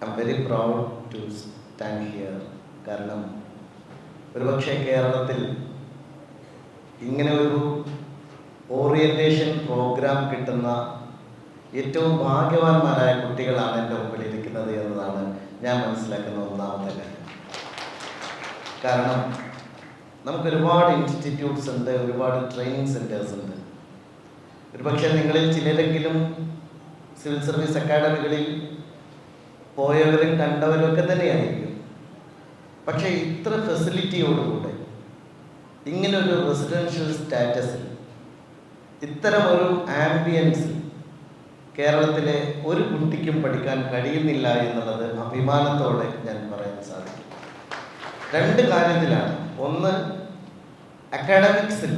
I am very proud to stand here കാരണം ഒരുപക്ഷെ കേരളത്തിൽ ഇങ്ങനെ ഒരു ഓറിയന്റേഷൻ പ്രോഗ്രാം കിട്ടുന്ന ഏറ്റവും ഭാഗ്യവാന്മാരായ കുട്ടികളാണ് എന്റെ മുമ്പിൽ ഇരിക്കുന്നത് എന്നതാണ് ഞാൻ മനസ്സിലാക്കുന്ന ഒന്നാമത്തെ കാര്യം. കാരണം നമുക്ക് ഒരുപാട് ഇൻസ്റ്റിറ്റ്യൂട്ട്സ് ഉണ്ട് ഒരുപാട് ട്രെയിനിങ് സെന്റേഴ്സ് ഉണ്ട്. ഒരുപക്ഷെ നിങ്ങളിൽ ചിലരെങ്കിലും സിവിൽ സർവീസ് അക്കാഡമികളിൽ പോയവരും കണ്ടവരും ഒക്കെ തന്നെയായിരിക്കും. പക്ഷേ ഇത്ര ഫെസിലിറ്റിയോടുകൂടെ ഇങ്ങനൊരു റെസിഡൻഷ്യൽ സ്റ്റാറ്റസിൽ ഇത്തരം ഒരു ആംബിയൻസ് കേരളത്തിലെ ഒരു കുട്ടിക്കും പഠിക്കാൻ കഴിയുന്നില്ല എന്നുള്ളത് അഭിമാനത്തോടെ ഞാൻ പറയാൻ സാധിക്കും. രണ്ട് കാര്യത്തിലാണ്. ഒന്ന് അക്കാഡമിക്സിൽ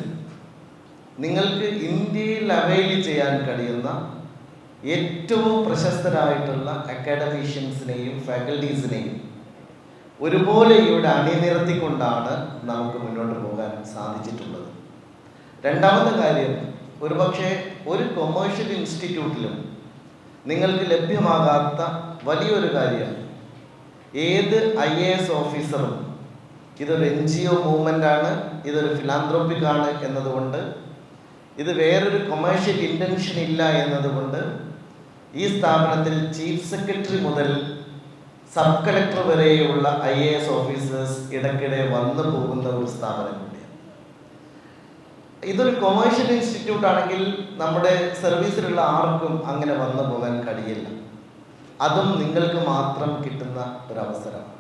നിങ്ങൾക്ക് ഇന്ത്യയിൽ അവൈൽ ചെയ്യാൻ കഴിയുന്ന ഏറ്റവും പ്രശസ്തരായിട്ടുള്ള അക്കാഡമീഷ്യൻസിനെയും ഫാക്കൽറ്റീസിനെയും ഒരുപോലെ ഇവിടെ അണിനിരത്തിക്കൊണ്ടാണ് നമുക്ക് മുന്നോട്ട് പോകാൻ സാധിച്ചിട്ടുള്ളത്. രണ്ടാമത്തെ കാര്യം ഒരുപക്ഷെ ഒരു കൊമേഴ്ഷ്യൽ ഇൻസ്റ്റിറ്റ്യൂട്ടിലും നിങ്ങൾക്ക് ലഭ്യമാകാത്ത വലിയൊരു കാര്യം ഏത് ഐ എ എസ് ഓഫീസറും ഇതൊരു എൻ ജി ഒ മൂവ്മെന്റ് ആണ് ഇതൊരു ഫിലാന്ത്രോപ്പിക് ആണ് എന്നതുകൊണ്ട് ഇത് വേറൊരു കൊമേഴ്ഷ്യൽ ഇന്റൻഷൻ ഇല്ല എന്നതുകൊണ്ട് ഈ സ്ഥാപനത്തിൽ ചീഫ് സെക്രട്ടറി മുതൽ സബ് കളക്ടർ വരെയുള്ള ഐ എ എസ് ഓഫീസേഴ്സ് ഇടയ്ക്കിടെ വന്നു പോകുന്ന ഒരു സ്ഥാപനം കൂടിയാണ്. ഇതൊരു കൊമേഴ്ഷ്യൽ ഇൻസ്റ്റിറ്റ്യൂട്ട് ആണെങ്കിൽ നമ്മുടെ സർവീസിലുള്ള ആർക്കും അങ്ങനെ വന്നു പോകാൻ കഴിയില്ല. അതും നിങ്ങൾക്ക് മാത്രം കിട്ടുന്ന ഒരു അവസരമാണ്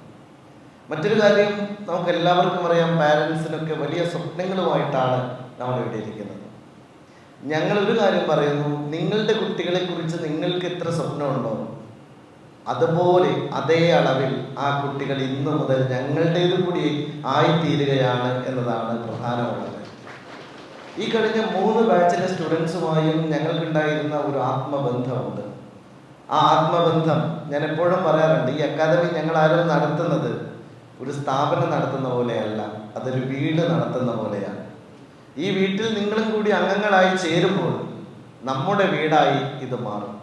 മറ്റൊരു കാര്യം നമുക്ക് എല്ലാവർക്കും അറിയാം പാരൻസിനൊക്കെ വലിയ സ്വപ്നങ്ങളുമായിട്ടാണ് നമ്മൾ ഇവിടെ ഇരിക്കുന്നത്. ഞങ്ങൾ ഒരു കാര്യം പറയുന്നു. നിങ്ങളുടെ കുട്ടികളെ കുറിച്ച് നിങ്ങൾക്ക് എത്ര സ്വപ്നമുണ്ടോ അതുപോലെ അതേ അളവിൽ ആ കുട്ടികൾ ഇന്നു മുതൽ ഞങ്ങളുടേത് കൂടി ആയിത്തീരുകയാണ് എന്നതാണ് പ്രധാനമുള്ളത്. ഈ കഴിഞ്ഞ മൂന്ന് ബാച്ചിലെ സ്റ്റുഡൻസുമായും ഞങ്ങൾക്കുണ്ടായിരുന്ന ഒരു ആത്മബന്ധമുണ്ട്. ആ ആത്മബന്ധം ഞാൻ എപ്പോഴും പറയാറുണ്ട് ഈ അക്കാദമി ഞങ്ങൾ ആരും നടത്തുന്നത് ഒരു സ്ഥാപനം നടത്തുന്ന പോലെയല്ല അതൊരു വീട് നടത്തുന്ന പോലെയാണ്. ഈ വീട്ടിൽ നിങ്ങളും കൂടി അംഗങ്ങളായി ചേരുമ്പോൾ നമ്മുടെ വീടായി ഇത് മാറും.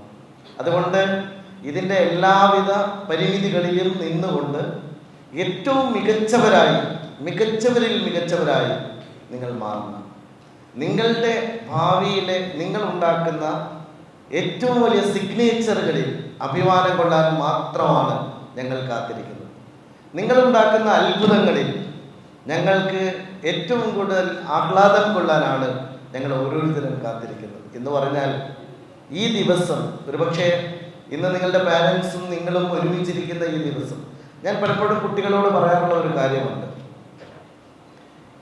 അതുകൊണ്ട് ഇതിന്റെ എല്ലാവിധ പരിമിതികളിലും നിന്നുകൊണ്ട് ഏറ്റവും മികച്ചവരായി മികച്ചവരിൽ മികച്ചവരായി നിങ്ങൾ മാറുന്നു നിങ്ങളുടെ ഭാവിയിലെ നിങ്ങൾ ഉണ്ടാക്കുന്ന ഏറ്റവും വലിയ സിഗ്നേച്ചറുകളിൽ അഭിമാനം കൊള്ളാൻ മാത്രമാണ് ഞങ്ങൾ കാത്തിരിക്കുന്നത്. നിങ്ങളുണ്ടാക്കുന്ന അത്ഭുതങ്ങളിൽ ഞങ്ങൾക്ക് ഏറ്റവും കൂടുതൽ ആഹ്ലാദം കൊള്ളാനാണ് ഞങ്ങൾ ഓരോരുത്തരും കാത്തിരിക്കുന്നത്. എന്ന് പറഞ്ഞാൽ ഈ ദിവസം ഒരുപക്ഷെ ഇന്ന് നിങ്ങളുടെ പാരൻസും നിങ്ങളും ഒരുമിച്ചിരിക്കുന്ന ഈ ദിവസം ഞാൻ പലപ്പോഴും കുട്ടികളോട് പറയാനുള്ള ഒരു കാര്യമുണ്ട്.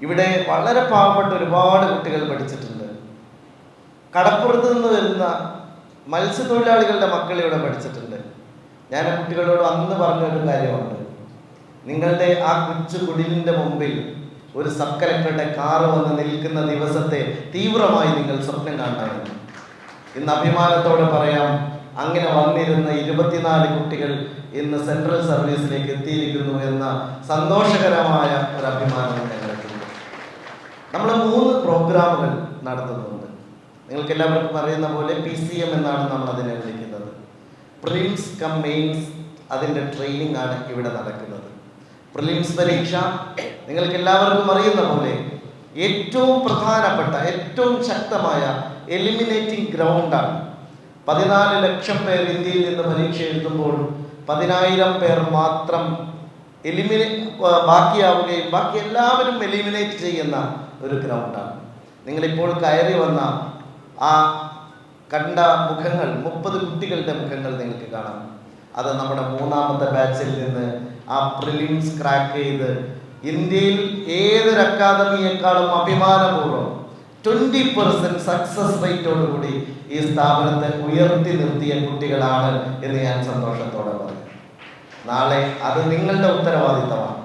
ഇവിടെ വളരെ പാവപ്പെട്ട ഒരുപാട് കുട്ടികൾ പഠിച്ചിട്ടുണ്ട്. കടപ്പുറത്ത് നിന്ന് വരുന്ന മത്സ്യത്തൊഴിലാളികളുടെ മക്കൾ ഇവിടെ പഠിച്ചിട്ടുണ്ട്. ഞാൻ കുട്ടികളോട് അന്ന് പറഞ്ഞൊരു കാര്യമുണ്ട്. നിങ്ങളുടെ ആ കൊച്ചു കുടിലിന്റെ മുമ്പിൽ ഒരു സബ് കലക്ടറുടെ കാറ് വന്ന് നിൽക്കുന്ന ദിവസത്തെ തീവ്രമായി നിങ്ങൾ സ്വപ്നം കാണുന്നു ഇന്ന് അഭിമാനത്തോടെ പറയാം അങ്ങനെ വന്നിരുന്ന ഇരുപത്തിനാല് കുട്ടികൾ ഇന്ന് സെൻട്രൽ സർവീസിലേക്ക് എത്തിയിരിക്കുന്നു എന്ന സന്തോഷകരമായ ഒരു അഭിമാനം ഞങ്ങൾക്കുണ്ട്. നമ്മൾ മൂന്ന് പ്രോഗ്രാമുകൾ നടത്തുന്നുണ്ട്. നിങ്ങൾക്ക് എല്ലാവർക്കും അറിയുന്ന പോലെ പി സി എം എന്നാണ് നമ്മൾ അതിനെ വിളിക്കുന്നത്. പ്രിൻസ് കം മെയിൻസ് അതിന്റെ ട്രെയിനിങ് ആണ് ഇവിടെ നടക്കുന്നത്. പ്രിലിംസ് പരീക്ഷ നിങ്ങൾക്ക് എല്ലാവർക്കും അറിയുന്ന പോലെ ഏറ്റവും പ്രധാനപ്പെട്ട ഏറ്റവും ശക്തമായ എലിമിനേറ്റിംഗ് ഗ്രൗണ്ടാണ് പതിനാല് ലക്ഷം പേർ ഇന്ത്യയിൽ നിന്ന് പരീക്ഷ എഴുതുമ്പോൾ പതിനായിരം പേർ മാത്രം എലിമിനേ ബാക്കിയാവുകയും ബാക്കി എല്ലാവരും എലിമിനേറ്റ് ചെയ്യുന്ന ഒരു ഗ്രൗണ്ടാണ് നിങ്ങളിപ്പോൾ കയറി വന്ന ആ കണ്ട മുഖങ്ങൾ മുപ്പത് കുട്ടികളുടെ മുഖങ്ങൾ നിങ്ങൾക്ക് കാണാം. അത് നമ്മുടെ മൂന്നാമത്തെ ബാച്ചിൽ നിന്ന് ആ പ്രിലിംസ് ക്രാക്ക് ചെയ്ത് ഇന്ത്യയിൽ ഏതൊരു അക്കാദമിയേക്കാളും അഭിമാനപൂർവം ട്വന്റി പെർസെന്റ് സക്സസ് റേറ്റോടുകൂടി ഈ സ്ഥാപനത്തെ ഉയർത്തി നിർത്തിയ കുട്ടികളാണ് എന്ന് ഞാൻ സന്തോഷത്തോടെ പറയും നാളെ അത് നിങ്ങളുടെ ഉത്തരവാദിത്തമാണ്.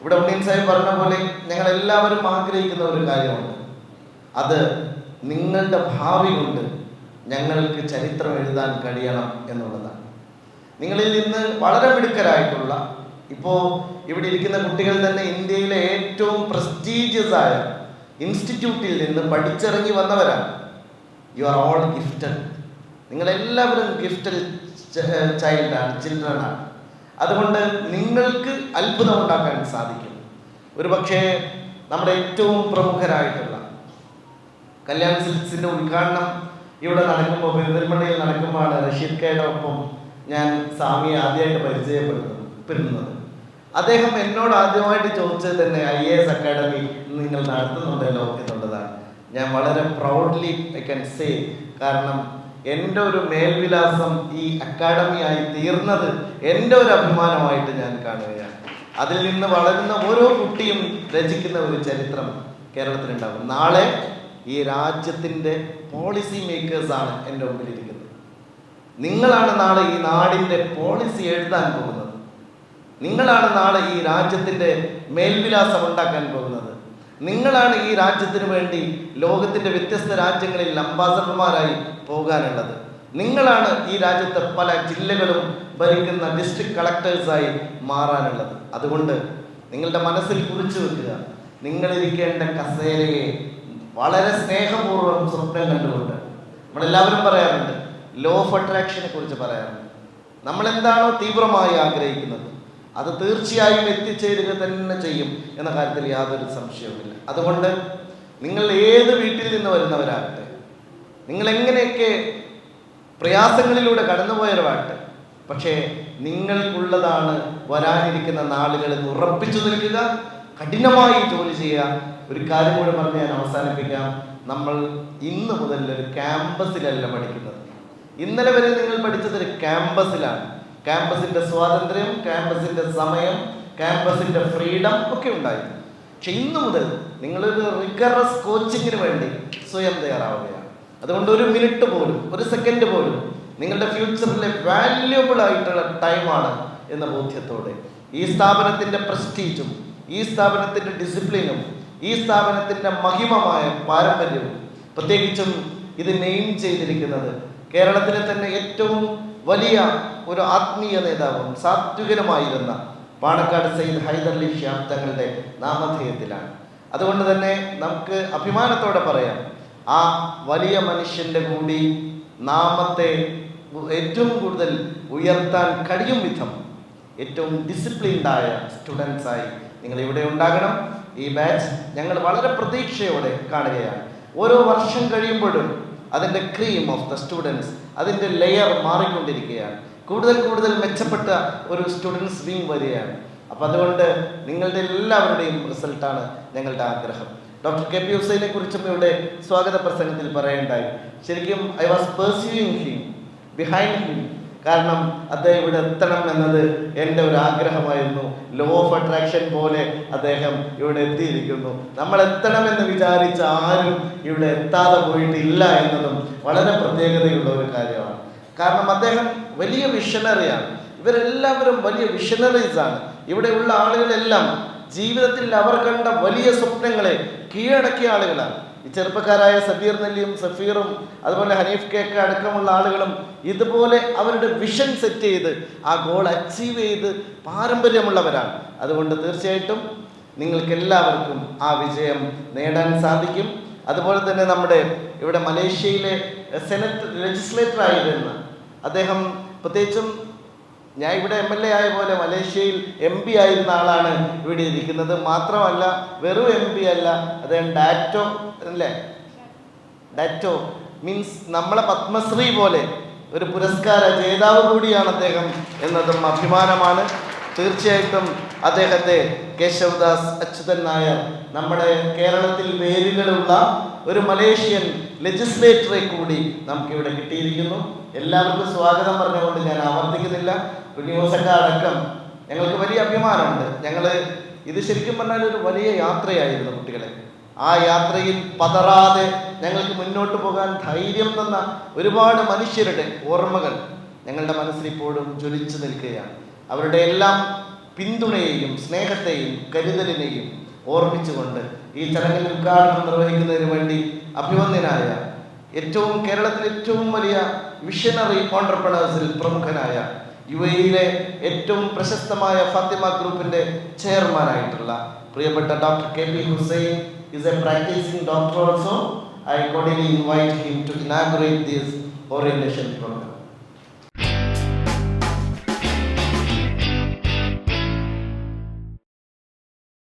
ഇവിടെ ഉണ്ണീൻ സാഹിബ് പറഞ്ഞ പോലെ ഞങ്ങൾ എല്ലാവരും ആഗ്രഹിക്കുന്ന ഒരു കാര്യമുണ്ട്. അത് നിങ്ങളുടെ ഭാവി കൊണ്ട് ഞങ്ങൾക്ക് ചരിത്രം എഴുതാൻ കഴിയണം എന്നുള്ളതാണ്. നിങ്ങളിൽ നിന്ന് വളരെ മിടുക്കരായിട്ടുള്ള ഇപ്പോൾ ഇവിടെ ഇരിക്കുന്ന കുട്ടികൾ തന്നെ ഇന്ത്യയിലെ ഏറ്റവും പ്രസ്റ്റീജിയസ് ആയ ഇൻസ്റ്റിറ്റ്യൂട്ടിൽ നിന്ന് പഠിച്ചിറങ്ങി വന്നവരാണ്. യു ആർ ഓൾ ഗിഫ്റ്റഡ് നിങ്ങളെല്ലാവരും ഗിഫ്റ്റഡ് ചൈൽഡാണ് ചിൽഡ്രൻ ആണ് അതുകൊണ്ട് നിങ്ങൾക്ക് അത്ഭുതം ഉണ്ടാക്കാൻ സാധിക്കും. ഒരു പക്ഷേ നമ്മുടെ ഏറ്റവും പ്രമുഖരായിട്ടുള്ള കല്യാൺ സിൽസിന്റെ ഉദ്ഘാടനം ഇവിടെ നടക്കുമ്പോൾ പെരുന്തൽമണ്ണയിൽ നടക്കുമ്പോഴാണ് റഷീദ് കയുടെ ഒപ്പം ഞാൻ സ്വാമിയെ ആദ്യമായിട്ട് പരിചയപ്പെടുന്നത് അദ്ദേഹം എന്നോട് ആദ്യമായിട്ട് ചോദിച്ചത് തന്നെ ഐ എ എസ് അക്കാഡമി നിങ്ങൾ നടത്തുന്നുണ്ടല്ലോ എന്നുള്ളതാണ്. ഞാൻ വളരെ പ്രൗഡ്ലി ഐ ക്യാൻ സേ കാരണം എന്റെ ഒരു മേൽവിലാസം ഈ അക്കാഡമിയായി തീർന്നത് എന്റെ ഒരു അഭിമാനമായിട്ട് ഞാൻ കാണുകയാണ്. അതിൽ നിന്ന് വളരുന്ന ഓരോ കുട്ടിയും രചിക്കുന്ന ഒരു ചരിത്രം കേരളത്തിലുണ്ടാകും നാളെ ഈ രാജ്യത്തിന്റെ പോളിസി മേക്കേഴ്സാണ് എന്റെ മുമ്പിലിരിക്കുന്നത്. നിങ്ങളാണ് നാളെ ഈ നാടിന്റെ പോളിസി എഴുതാൻ പോകുന്നത്. നിങ്ങളാണ് നാളെ ഈ രാജ്യത്തിന്റെ മേൽവിലാസം ഉണ്ടാക്കാൻ പോകുന്നത്. നിങ്ങളാണ് ഈ രാജ്യത്തിന് വേണ്ടി ലോകത്തിന്റെ വ്യത്യസ്ത രാജ്യങ്ങളിൽ അംബാസഡർമാരായി പോകാനുള്ളത്. നിങ്ങളാണ് ഈ രാജ്യത്തെ പല ജില്ലകളും ഭരിക്കുന്ന ഡിസ്ട്രിക്ട് കളക്ടേഴ്സായി മാറാനുള്ളത്. അതുകൊണ്ട് നിങ്ങളുടെ മനസ്സിൽ കുറിച്ചു വെക്കുക. നിങ്ങളിരിക്കേണ്ട കസേരയെ വളരെ സ്നേഹപൂർവം സ്വപ്നം കണ്ടുകൊണ്ട് നമ്മളെല്ലാവരും പറയാറുണ്ട് ലോ ഓഫ് അട്രാക്ഷനെ കുറിച്ച് പറയാറുണ്ട്. നമ്മളെന്താണോ തീവ്രമായി ആഗ്രഹിക്കുന്നത്? അത് തീർച്ചയായും എത്തിച്ചേരുക തന്നെ ചെയ്യും എന്ന കാര്യത്തിൽ യാതൊരു സംശയവുമില്ല. അതുകൊണ്ട് നിങ്ങൾ ഏത് വീട്ടിൽ നിന്ന് വരുന്നവരാകട്ടെ നിങ്ങൾ എങ്ങനെയൊക്കെ പ്രയാസങ്ങളിലൂടെ കടന്നുപോയവരാകട്ടെ പക്ഷേ നിങ്ങൾക്കുള്ളതാണ് വരാനിരിക്കുന്ന എന്ന് ഉറപ്പിച്ചു നിൽക്കുക കഠിനമായി ജോലി ചെയ്യുക. ഒരു കാര്യം കൂടെ പറഞ്ഞ് ഞാൻ അവസാനിപ്പിക്കാം. നമ്മൾ ഇന്ന് മുതൽ ഒരു ക്യാമ്പസിലല്ല പഠിക്കുന്നത്. ഇന്നലെ വരെ നിങ്ങൾ പഠിച്ചത് ഒരു ക്യാമ്പസിലാണ്. ക്യാമ്പസിന്റെ സ്വാതന്ത്ര്യം ക്യാമ്പസിന്റെ സമയം ക്യാമ്പസിന്റെ ഫ്രീഡം ഒക്കെ ഉണ്ടായിരുന്നു. പക്ഷെ ഇന്നു മുതൽ നിങ്ങളൊരു റിഗറസ് കോച്ചിങ്ങിന് വേണ്ടി സ്വയം തയ്യാറാവുകയാണ്. അതുകൊണ്ട് ഒരു മിനിറ്റ് പോലും ഒരു സെക്കൻഡ് പോലും നിങ്ങളുടെ ഫ്യൂച്ചറിലെ വാല്യുബിൾ ആയിട്ടുള്ള ടൈമാണ് എന്ന ബോധ്യത്തോടെ ഈ സ്ഥാപനത്തിന്റെ പ്രസ്റ്റീജും ഈ സ്ഥാപനത്തിന്റെ ഡിസിപ്ലിനും ഈ സ്ഥാപനത്തിന്റെ മഹിമമായ പാരമ്പര്യവും പ്രത്യേകിച്ചും ഇത് നെയിം ചെയ്തിരിക്കുന്നത് കേരളത്തിലെ തന്നെ ഏറ്റവും വലിയ ഒരു ആത്മീയ നേതാവും സാത്വികനുമായിരുന്ന പാണക്കാട് സയ്യിദ് ഹൈദർലി ഷ്യാം തങ്ങളുടെ നാമധേയത്തിലാണ്. അതുകൊണ്ട് തന്നെ നമുക്ക് അഭിമാനത്തോടെ പറയാം ആ വലിയ മനുഷ്യന്റെ കൂടി നാമത്തെ ഏറ്റവും കൂടുതൽ ഉയർത്താൻ കഴിയും വിധം ഏറ്റവും ഡിസിപ്ലിൻഡായ സ്റ്റുഡൻസായി നിങ്ങൾ ഇവിടെ ഉണ്ടാകണം. ഈ ബാച്ച് ഞങ്ങൾ വളരെ പ്രതീക്ഷയോടെ കാണുകയാണ്. ഓരോ വർഷം കഴിയുമ്പോഴും അതിന്റെ ക്രീം ഓഫ് ദ സ്റ്റുഡൻസ് അതിന്റെ ലെയർ മാറിക്കൊണ്ടിരിക്കുകയാണ്. കൂടുതൽ കൂടുതൽ മെച്ചപ്പെട്ട ഒരു സ്റ്റുഡൻസ് വിങ് വരികയാണ്. അപ്പം അതുകൊണ്ട് നിങ്ങളുടെ എല്ലാവരുടെയും റിസൾട്ടാണ് ഞങ്ങളുടെ ആഗ്രഹം. ഡോക്ടർ കെ പി ഹുസൈനെ കുറിച്ചും ഇവിടെ സ്വാഗത പ്രസംഗത്തിൽ പറയേണ്ടായി. ശരിക്കും I was pursuing him behind him കാരണം അദ്ദേഹം ഇവിടെ എത്തണം എന്നത് എന്റെ ഒരു ആഗ്രഹമായിരുന്നു. ലോ ഓഫ് അട്രാക്ഷൻ പോലെ അദ്ദേഹം ഇവിടെ എത്തിയിരിക്കുന്നു. നമ്മൾ എത്തണമെന്ന് വിചാരിച്ച ആരും ഇവിടെ എത്താതെ പോയിട്ടില്ല എന്നതും വളരെ പ്രത്യേകതയുള്ള ഒരു കാര്യമാണ്. കാരണം അദ്ദേഹം വലിയ വിഷണറിയാണ് ഇവരെല്ലാവരും വലിയ വിഷണറീസ് ആണ്. ഇവിടെയുള്ള ആളുകളെല്ലാം ജീവിതത്തിൽ അവർ കണ്ട വലിയ സ്വപ്നങ്ങളെ കീഴടക്കിയ ആളുകളാണ്. ഈ ചെറുപ്പക്കാരായ സബീർ നെല്ലിയും സഫീറും അതുപോലെ ഹനീഫ് കേക്ക് അടക്കമുള്ള ആളുകളും ഇതുപോലെ അവരുടെ വിഷൻ സെറ്റ് ചെയ്ത് ആ ഗോൾ അച്ചീവ് ചെയ്ത് പാരമ്പര്യമുള്ളവരാണ്. അതുകൊണ്ട് തീർച്ചയായിട്ടും നിങ്ങൾക്ക് എല്ലാവർക്കും ആ വിജയം നേടാൻ സാധിക്കും. അതുപോലെ തന്നെ നമ്മുടെ ഇവിടെ മലേഷ്യയിലെ സെനറ്റ് ലെജിസ്ലേറ്റർ ആയിരുന്ന അദ്ദേഹം പ്രത്യേകിച്ചും ഞാൻ ഇവിടെ എം എൽ എ ആയ പോലെ മലേഷ്യയിൽ എം പി ആയിരുന്ന ആളാണ് ഇവിടെ ഇരിക്കുന്നത്. മാത്രമല്ല വെറും എം പി അല്ല അദ്ദേഹം ഡാറ്റോ അല്ലേ? ഡാറ്റോ മീൻസ് നമ്മളെ പത്മശ്രീ പോലെ ഒരു പുരസ്കാര ജേതാവ് കൂടിയാണ് അദ്ദേഹം എന്നതും അഭിമാനമാണ്. തീർച്ചയായിട്ടും അദ്ദേഹത്തെ കേശവദാസ് അച്യുതൻ നായർ നമ്മുടെ കേരളത്തിൽ വേരുകളുള്ള ഒരു മലേഷ്യൻ ലെജിസ്ലേറ്ററെ കൂടി നമുക്കിവിടെ കിട്ടിയിരിക്കുന്നു. എല്ലാവർക്കും സ്വാഗതം പറഞ്ഞുകൊണ്ട് ഞാൻ ആവർത്തിക്കുന്നില്ല. കുഞ്ഞുമോസക്ക അടക്കം ഞങ്ങൾക്ക് വലിയ അഭിമാനമുണ്ട്. ഞങ്ങൾ ഇത് ശരിക്കും പറഞ്ഞാൽ ഒരു വലിയ യാത്രയായിരുന്നു കുട്ടികളെ. ആ യാത്രയിൽ പതറാതെ ഞങ്ങൾക്ക് മുന്നോട്ട് പോകാൻ ധൈര്യം തന്ന ഒരുപാട് മനുഷ്യരുടെ ഓർമ്മകൾ ഞങ്ങളുടെ മനസ്സിൽ ഇപ്പോഴും ജ്വലിച്ചു നിൽക്കുകയാണ്. അവരുടെ എല്ലാം പിന്തുണയെയും സ്നേഹത്തെയും കരുതലിനെയും ഓർമ്മിച്ചുകൊണ്ട് ഈ ചടങ്ങിൽ ഉദ്ഘാടനം നിർവഹിക്കുന്നതിന് വേണ്ടി അഭിവന്ദ്യനായ ഏറ്റവും കേരളത്തിലെ ഏറ്റവും വലിയ മിഷനറി ഓണ്ടർപ്രണേഴ്സിൽ പ്രമുഖനായ യു എയിലെ ഏറ്റവും പ്രശസ്തമായ ഫാത്തിമ ഗ്രൂപ്പിന്റെ ചെയർമാനായിട്ടുള്ള പ്രിയപ്പെട്ട doctor K P Hussain is a practising doctor also. I cordially invite him to inaugurate this orientation program.